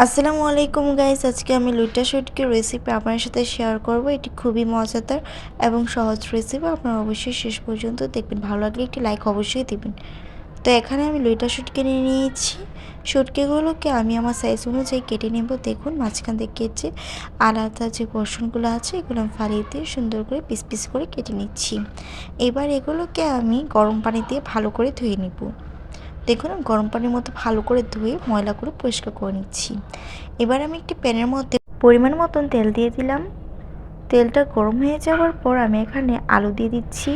আসসালামু আলাইকুম গাইস আজকে আমি লুইটা শুটকির রেসিপি আপনার সাথে শেয়ার করব। এটি খুবই মজাদার এবং সহজ রেসিপি আপনারা অবশ্যই শেষ পর্যন্ত দেখবেন। ভালো লাগলে একটি লাইক অবশ্যই দেবেন। তো এখানে আমি লুইটা শুটকি নিয়ে নিয়েছি। শুটকিগুলোকে আমি আমার সাইজ অনুযায়ী কেটে নেব। দেখুন, মাঝখান থেকে কেটে আলাদা যে পোর্শনগুলো আছে, এগুলো আমি ফালিয়ে দিয়ে সুন্দর করে পিস পিস করে কেটে নিচ্ছি। এবার এগুলোকে আমি গরম পানি দিয়ে ভালো করে ধুয়ে নেব। দেখুন গরম পানির মধ্যে ভালো করে ধুয়ে ময়লা করে পরিষ্কার করে নিচ্ছি। এবার আমি একটি প্যানের মধ্যে পরিমাণ মতন তেল দিয়ে দিলাম। তেলটা গরম হয়ে যাওয়ার পর আমি এখানে আলু দিয়ে দিচ্ছি।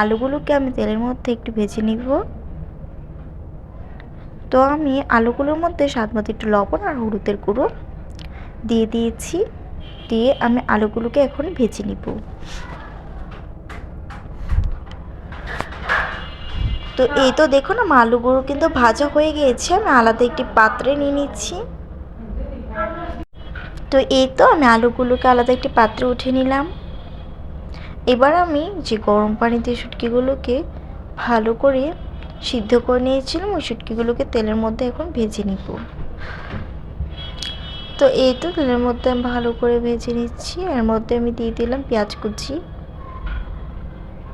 আলুগুলোকে আমি তেলের মধ্যে একটু ভেজে নিব। তো আমি আলুগুলোর মধ্যে স্বাদ মতো একটু লবণ আর হলুদের গুঁড়ো দিয়ে দিয়েছি। দিয়ে আমি আলুগুলোকে এখন ভেজে নিব। তো এই তো দেখুন আমার আলুগুলো কিন্তু ভাজা হয়ে গিয়েছে। আমি আলাদা একটি পাত্রে নিয়ে নিচ্ছি। তো এই তো আমি আলুগুলোকে আলাদা একটি পাত্রে উঠে নিলাম। এবার আমি যে গরম পানিতে শুটকিগুলোকে ভালো করে সিদ্ধ করে নিয়েছিলাম, ওই শুটকিগুলোকে তেলের মধ্যে এখন ভেজে নিব। তো এই তো তেলের মধ্যে আমি ভালো করে ভেজে নিচ্ছি। এর মধ্যে আমি দিয়ে দিলাম পেঁয়াজ কুচি।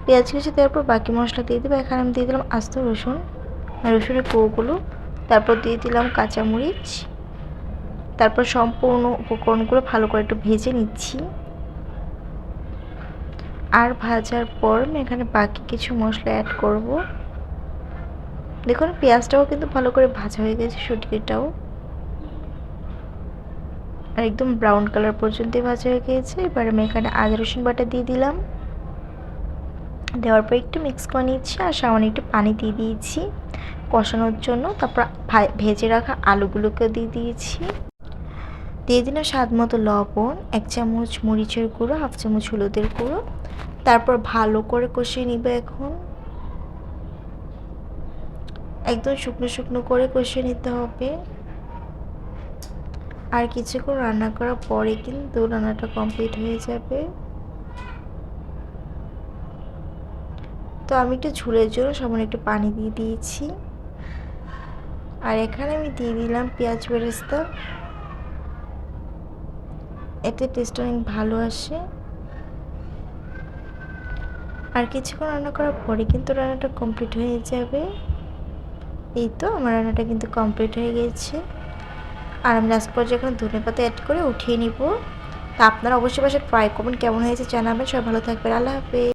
পেঁয়াজ কুচি দেওয়ার পর বাকি মশলা দিয়ে দেবো। এখানে আমি দিয়ে দিলাম আস্ত রসুন, রসুনের কোগুলো তারপর দিয়ে দিলাম কাঁচামরিচ। তারপর সম্পূর্ণ উপকরণগুলো ভালো করে একটু ভেজে নিচ্ছি। আর ভাজার পর আমি এখানে বাকি কিছু মশলা অ্যাড করব। দেখুন, পেঁয়াজটাও কিন্তু ভালো করে ভাজা হয়ে গেছে সুটকিটাও আর একদম ব্রাউন কালার পর্যন্ত ভাজা হয়ে গিয়েছে এবার আমি এখানে আদা রসুন বাটা দিয়ে দিলাম। দেওয়ার পর একটু মিক্স করে নিচ্ছি আর সামান্য একটু পানি দিয়ে দিয়েছি। কষানোর জন্য তারপর ভেজে রাখা আলুগুলোকে দিয়ে দিয়েছি। দিয়ে দিলাম স্বাদ মতো লবণ, এক চামচ মরিচের গুঁড়ো, হাফ চামচ হলুদের গুঁড়ো। তারপর ভালো করে কষিয়ে নিবে এখন। একদম শুকনো শুকনো করে কষিয়ে নিতে হবে। আর কিছুক্ষণ রান্না করার পরে কিন্তু রান্নাটা কমপ্লিট হয়ে যাবে। তো আমি একটু ঝুলের জন্য সামান্য একটু পানি দিয়ে দিয়েছি। আর এখানে আমি দিয়ে দিলাম পেঁয়াজ বেরেস্তা। এতে টেস্ট অনেক ভালো আসে। আর কিছুক্ষণ রান্না করার পরে কিন্তু রান্নাটা কমপ্লিট হয়ে যাবে। এই তো আমার রান্নাটা কিন্তু কমপ্লিট হয়ে গেছে। আর আমি লাস্ট পর্যায়ে এখন ধনে পাতা অ্যাড করে উঠিয়ে নিব। তা আপনারা অবশ্যই বাসায় ট্রাই করবেন, কেমন হয়েছে জানাবেন। সবাই ভালো থাকবেন, আল্লাহ হাফেজ।